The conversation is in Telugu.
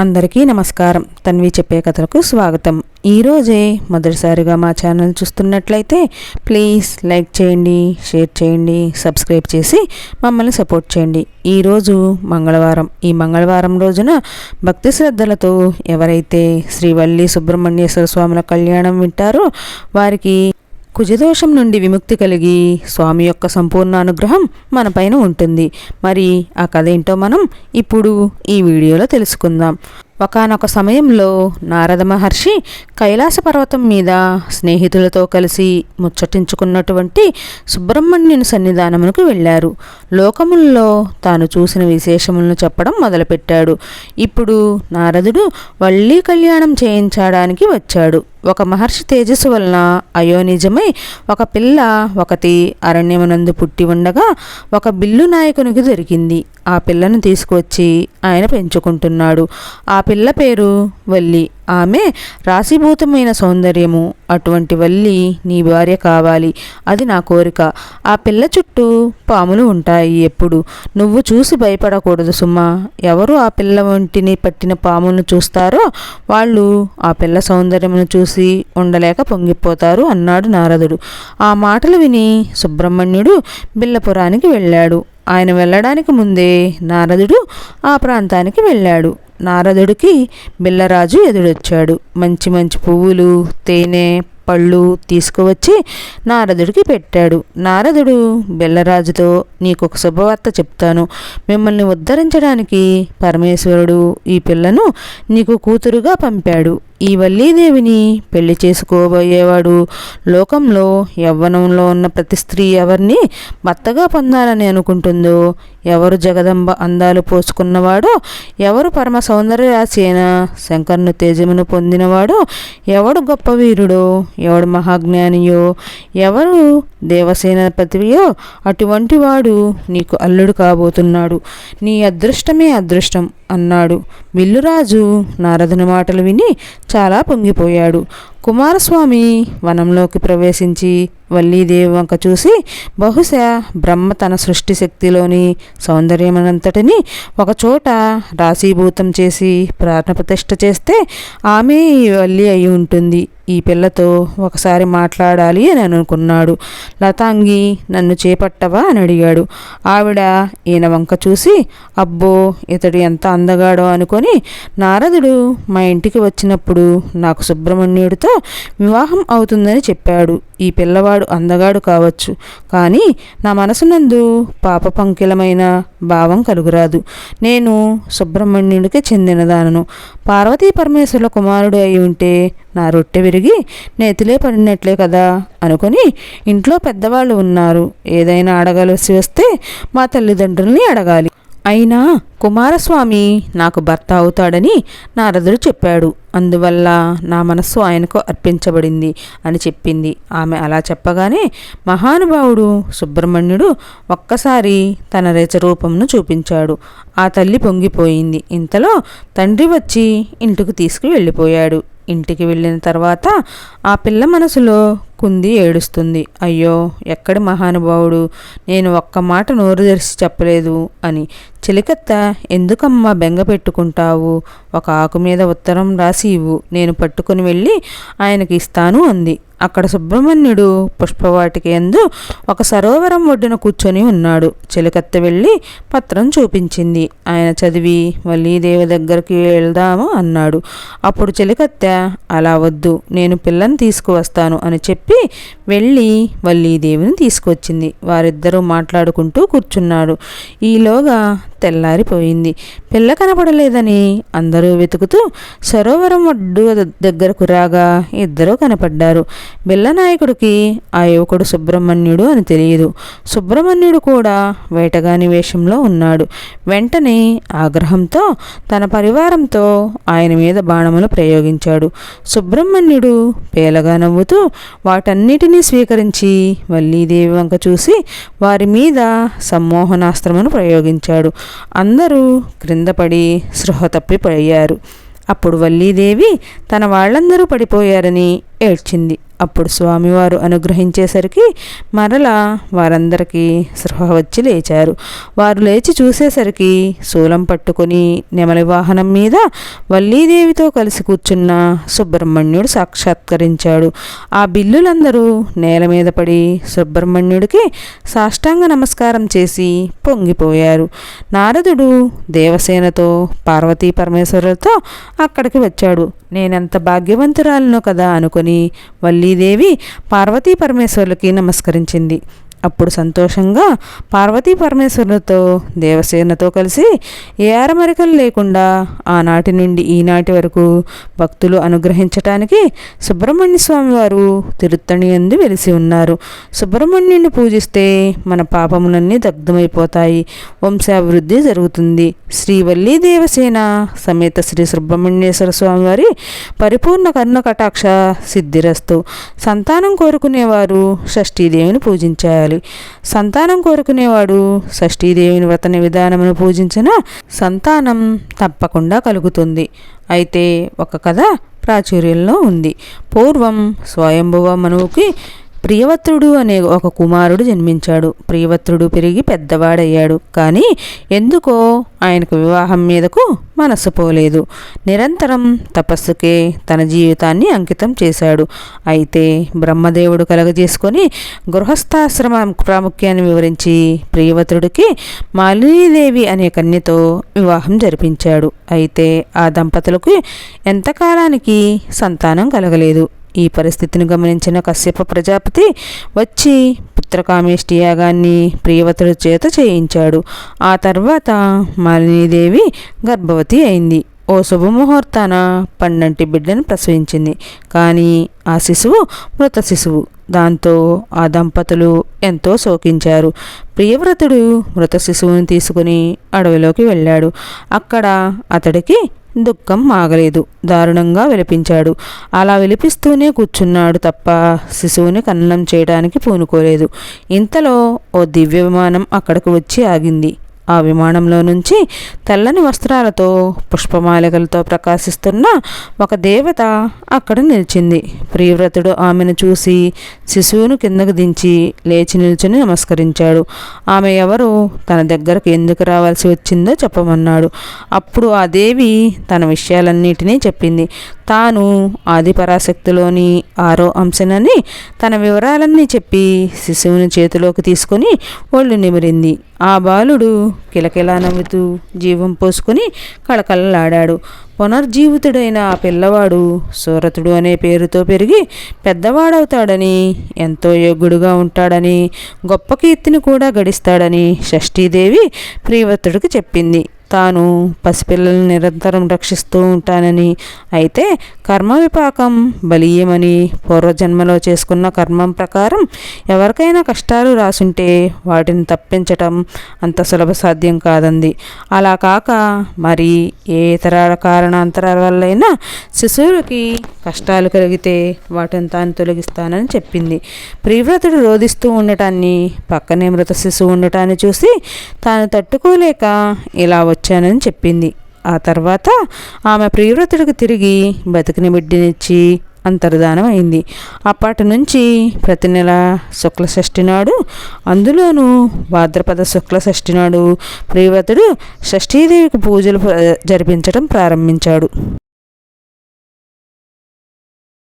అందరికీ నమస్కారం. తన్వి చెప్పే కథలకు స్వాగతం. ఈరోజే మొదటిసారిగా మా ఛానల్ చూస్తున్నట్లయితే ప్లీజ్ లైక్ చేయండి షేర్ చేయండి సబ్స్క్రైబ్ చేసి మమ్మల్ని సపోర్ట్ చేయండి. ఈరోజు మంగళవారం. ఈ మంగళవారం రోజున భక్తి శ్రద్ధలతో ఎవరైతే శ్రీవల్లి సుబ్రహ్మణ్యేశ్వర స్వాముల కళ్యాణం వింటారో వారికి కుజదోషం నుండి విముక్తి కలిగి స్వామి యొక్క సంపూర్ణ అనుగ్రహం మనపైన ఉంటుంది. మరి ఆ కథ ఏంటో మనం ఇప్పుడు ఈ వీడియోలో తెలుసుకుందాం. ఒకనొక సమయంలో నారద మహర్షి కైలాస పర్వతం మీద స్నేహితులతో కలిసి ముచ్చటించుకున్నటువంటి సుబ్రహ్మణ్యుని సన్నిధానమునకు వెళ్ళారు. లోకముల్లో తాను చూసిన విశేషములను చెప్పడం మొదలుపెట్టాడు. ఇప్పుడు నారదుడు వల్లీ కళ్యాణం చేయించడానికి వచ్చాడు. ఒక మహర్షి తేజస్సు వలన అయోనిజమై ఒక పిల్ల ఒకటి అరణ్యమునందు పుట్టి ఉండగా ఒక బిల్లు నాయకునికి దొరికింది. ఆ పిల్లను తీసుకువచ్చి ఆయన పెంచుకుంటున్నాడు. ఆ పిల్ల పేరు వల్లి. ఆమె రాశీభూతమైన సౌందర్యము. అటువంటి వల్లి నీ భార్య కావాలి. అది నా కోరిక. ఆ పిల్ల చుట్టూ పాములు ఉంటాయి. ఎప్పుడు? నువ్వు చూసి భయపడకూడదు సుమ్మా ఎవరు ఆ పిల్ల వంటిని పట్టిన పాములను చూస్తారో వాళ్ళు ఆ పిల్ల సౌందర్యమును చూసి ఉండలేక పొంగిపోతారు అన్నాడు నారదుడు. ఆ మాటలు విని సుబ్రహ్మణ్యుడు బిల్లపురానికి వెళ్ళాడు. ఆయన వెళ్ళడానికి ముందే నారదుడు ఆ ప్రాంతానికి వెళ్ళాడు. నారదుడికి బిల్లరాజు ఎదురొచ్చాడు. మంచి మంచి పువ్వులు తేనె పళ్ళు తీసుకువచ్చి నారదుడికి పెట్టాడు. నారదుడు బెల్లరాజుతో నీకు ఒక శుభవార్త చెప్తాను. మిమ్మల్ని ఉద్ధరించడానికి పరమేశ్వరుడు ఈ పిల్లను నీకు కూతురుగా పంపాడు. ఈ వల్లీదేవిని పెళ్ళి చేసుకోబోయేవాడు. లోకంలో యవ్వనంలో ఉన్న ప్రతి స్త్రీ ఎవరిని భర్తగా పొందాలని అనుకుంటుందో ఎవరు జగదంబ అందాలు పోసుకున్నవాడో ఎవరు పరమ సౌందర్యరాశి అయిన శంకర్ను తేజమును పొందినవాడో ఎవడు గొప్ప వీరుడో ఎవడు మహాజ్ఞానియో ఎవరు దేవసేనాపతియో అటువంటి వాడు నీకు అల్లుడు కాబోతున్నాడు. నీ అదృష్టమే అదృష్టం. అన్నాడు. విల్లురాజు నారదుని మాటలు విని చాలా పొంగిపోయాడు. కుమారస్వామి వనంలోకి ప్రవేశించి వల్లీదేవి వంక చూసి బహుశా బ్రహ్మ తన సృష్టి శక్తిలోని సౌందర్యమనంతటిని ఒకచోట రాశీభూతం చేసి ప్రాణప్రతిష్ఠ చేస్తే ఆమె ఈ వల్లి అయి ఉంటుంది. ఈ పిల్లతో ఒకసారి మాట్లాడాలి అని అనుకున్నాడు. లతాంగి నన్ను చేపట్టవా? అని అడిగాడు. ఆవిడ ఈయన వంక చూసి అబ్బో ఇతడు ఎంత అందగాడో అనుకొని నారదుడు మా ఇంటికి వచ్చినప్పుడు నాకు సుబ్రహ్మణ్యుడితో వివాహం అవుతుందని చెప్పాడు. ఈ పిల్లవాడు అందగాడు కావచ్చు. కానీ నా మనసునందు పాప పంకిలమైన భావం కలుగురాదు. నేను సుబ్రహ్మణ్యుడికి చెందినదానను. పార్వతీ పరమేశ్వరుల కుమారుడు అయి ఉంటే నా రొట్టె విరిగి నేతిలే పడినట్లే కదా అనుకొని ఇంట్లో పెద్దవాళ్ళు ఉన్నారు. ఏదైనా అడగాల్సి వస్తే మా తల్లిదండ్రుల్ని అడగాలి. అయినా కుమారస్వామి నాకు భర్త అవుతాడని నారదుడు చెప్పాడు. అందువల్ల నా మనస్సు ఆయనకు అర్పించబడింది అని చెప్పింది. ఆమె అలా చెప్పగానే మహానుభావుడు సుబ్రహ్మణ్యుడు ఒక్కసారి తన రూపంను చూపించాడు. ఆ తల్లి పొంగిపోయింది. ఇంతలో తండ్రి వచ్చి ఇంటికి తీసుకు వెళ్ళిపోయాడు ఇంటికి వెళ్ళిన తర్వాత ఆ పిల్ల మనసులో కుంది ఏడుస్తుంది. అయ్యో ఎక్కడి మహానుభావుడు? నేను ఒక్క మాట నోరు తెరిచి చెప్పలేదు అని. చిలికత్త ఎందుకమ్మా బెంగ పెట్టుకుంటావు? ఒక ఆకు మీద ఉత్తరం రాసి ఇవ్వు. నేను పట్టుకుని వెళ్ళి ఆయనకి ఇస్తాను అంది. అక్కడ సుబ్రహ్మణ్యుడు పుష్పవాటికి ఎందు ఒక సరోవరం ఒడ్డున కూర్చొని ఉన్నాడు. చిలకత్త వెళ్ళి పత్రం చూపించింది. ఆయన చదివి వల్లీదేవి దగ్గరికి వెళ్దాము అన్నాడు. అప్పుడు చిలకత్త అలా వద్దు నేను పిల్లని తీసుకువస్తాను అని చెప్పి వెళ్ళి వల్లీదేవిని తీసుకొచ్చింది వారిద్దరూ మాట్లాడుకుంటూ కూర్చున్నాడు ఈలోగా తెల్లారిపోయింది. పిల్ల కనపడలేదని అందరూ వెతుకుతూ సరోవరం ఒడ్డు దగ్గరకు రాగా ఇద్దరూ కనపడ్డారు. బిల్లనాయకుడికి ఆ యువకుడు సుబ్రహ్మణ్యుడు అని తెలియదు. సుబ్రహ్మణ్యుడు కూడా వేటగాని వేషంలో ఉన్నాడు. వెంటనే ఆగ్రహంతో తన పరివారంతో ఆయన మీద బాణములు ప్రయోగించాడు. సుబ్రహ్మణ్యుడు పేలగా నవ్వుతూ వాటన్నిటినీ స్వీకరించి వల్లీదేవి వంక చూసి వారి మీద సమ్మోహనాస్త్రమును ప్రయోగించాడు. అందరూ క్రిందపడి స్పృహ తప్పిపోయారు. అప్పుడు వల్లీదేవి తన వాళ్ళందరూ పడిపోయారని ఏడ్చింది. అప్పుడు స్వామివారు అనుగ్రహించేసరికి మరలా వారందరికీ సృహ వచ్చి లేచారు. వారు లేచి చూసేసరికి శూలం పట్టుకుని నెమలి వాహనం మీద వల్లీదేవితో కలిసి కూర్చున్న సుబ్రహ్మణ్యుడు సాక్షాత్కరించాడు. ఆ బిల్లులందరూ నేల మీద పడి సుబ్రహ్మణ్యుడికి సాష్టాంగ నమస్కారం చేసి పొంగిపోయారు. నారదుడు దేవసేనతో పార్వతీ పరమేశ్వరులతో అక్కడికి వచ్చాడు. నేనెంత భాగ్యవంతురాలను కదా అనుకుని శ్రీదేవి పార్వతీ పరమేశ్వరులకి నమస్కరించింది. అప్పుడు సంతోషంగా పార్వతీ పరమేశ్వరులతో దేవసేనతో కలిసి ఏ లేకుండా ఆనాటి నుండి ఈనాటి వరకు భక్తులు అనుగ్రహించటానికి సుబ్రహ్మణ్య స్వామి వారు తిరుత్తణి ఎందు వెలిసి ఉన్నారు. సుబ్రహ్మణ్యుని పూజిస్తే మన పాపములన్నీ దగ్ధమైపోతాయి. వంశాభివృద్ధి జరుగుతుంది. శ్రీవల్లి దేవసేన సమేత శ్రీ సుబ్రహ్మణ్యేశ్వర స్వామివారి పరిపూర్ణ కర్ణ కటాక్ష సిద్ధిరస్తు. సంతానం కోరుకునేవారు షష్ఠీదేవిని పూజించారు పూజించాలి సంతానం కోరుకునేవాడు షష్ఠీదేవిని వ్రతన విధానమును పూజించిన సంతానం తప్పకుండా కలుగుతుంది. అయితే ఒక కథ ప్రాచుర్యంలో ఉంది. పూర్వం స్వయంభువ మనువుకి ప్రియవత్రుడు అనే ఒక కుమారుడు జన్మించాడు. ప్రియవత్రుడు పెరిగి పెద్దవాడయ్యాడు. కానీ ఎందుకో ఆయనకు వివాహం మీదకు మనసు పోలేదు. నిరంతరం తపస్సుకే తన జీవితాన్ని అంకితం చేశాడు. అయితే బ్రహ్మదేవుడు కలగజేసుకొని గృహస్థాశ్రమ ప్రాముఖ్యాన్ని వివరించి ప్రియవత్రుడికి మాలినీదేవి అనే కన్యతో వివాహం జరిపించాడు. అయితే ఆ దంపతులకు ఎంతకాలానికి సంతానం కలగలేదు. ఈ పరిస్థితిని గమనించిన కశ్యప ప్రజాపతి వచ్చి పుత్రకామేష్టి యాగాన్ని ప్రియవతుడి చేత చేయించాడు. ఆ తర్వాత మాలినీదేవి గర్భవతి అయింది. ఓ శుభముహూర్తాన పన్నంటి బిడ్డను ప్రసవించింది. కానీ ఆ శిశువు మృత శిశువు. దాంతో ఆ దంపతులు ఎంతో శోకించారు. ప్రియవ్రతుడు మృత శిశువుని తీసుకుని అడవిలోకి వెళ్ళాడు. అక్కడ అతడికి దుఃఖం ఆగలేదు. దారుణంగా విలపించాడు. అలా విలిపిస్తూనే కూర్చున్నాడు తప్ప శిశువుని కన్నం చేయడానికి పూనుకోలేదు. ఇంతలో ఓ దివ్య విమానం అక్కడికి వచ్చి ఆగింది. ఆ విమానంలో నుంచి తెల్లని వస్త్రాలతో పుష్పమాలికలతో ప్రకాశిస్తున్న ఒక దేవత అక్కడ నిలిచింది. ప్రియవ్రతుడు ఆమెను చూసి శిశువును కిందకు దించి లేచి నిల్చుని నమస్కరించాడు. ఆమె ఎవరు? తన దగ్గరకు ఎందుకు రావాల్సి వచ్చిందో చెప్పమన్నాడు. అప్పుడు ఆ దేవి తన విషయాలన్నిటినీ చెప్పింది. తాను ఆదిపరాశక్తిలోని ఆరో అంశనని తన వివరాలన్నీ చెప్పి శిశువుని చేతిలోకి తీసుకొని ఒళ్ళు నిమిరింది. ఆ బాలుడు కిలకిలా నవ్వుతూ జీవం పోసుకుని కళకళలాడాడు. పునర్జీవితుడైన ఆ పిల్లవాడు సూరతుడు అనే పేరుతో పెరిగి పెద్దవాడవుతాడని ఎంతో యోగ్యుడుగా ఉంటాడని గొప్ప కీర్తిని కూడా గడిస్తాడని షష్ఠీదేవి ప్రియవతుడికి చెప్పింది. తాను పసిపిల్లలను నిరంతరం రక్షిస్తూ ఉంటానని. అయితే కర్మ విపాకం బలీయమని పూర్వజన్మలో చేసుకున్న కర్మం ప్రకారం ఎవరికైనా కష్టాలు రాసుంటే వాటిని తప్పించటం అంత సులభ సాధ్యం కాదంది. అలా కాక మరి ఏ ఇతర కారణాంతరాల వల్లైనా శిశువులకి కష్టాలు కలిగితే వాటిని తాను తొలగిస్తానని చెప్పింది. ప్రియవ్రతుడు రోధిస్తూ ఉండటాన్ని పక్కనే మృత శిశువు ఉండటాన్ని చూసి తాను తట్టుకోలేక ఇలా వచ్చానని చెప్పింది. ఆ తర్వాత ఆమె ప్రియవ్రతుడికి తిరిగి బతికిన బిడ్డనిచ్చి అంతర్ధానం అయింది. అప్పటి నుంచి ప్రతి నెల శుక్ల షష్ఠి నాడు అందులోనూ భాద్రపద శుక్ల షష్ఠి నాడు ప్రియవ్రతుడు షష్ఠీదేవికి పూజలు జరిపించడం ప్రారంభించాడు.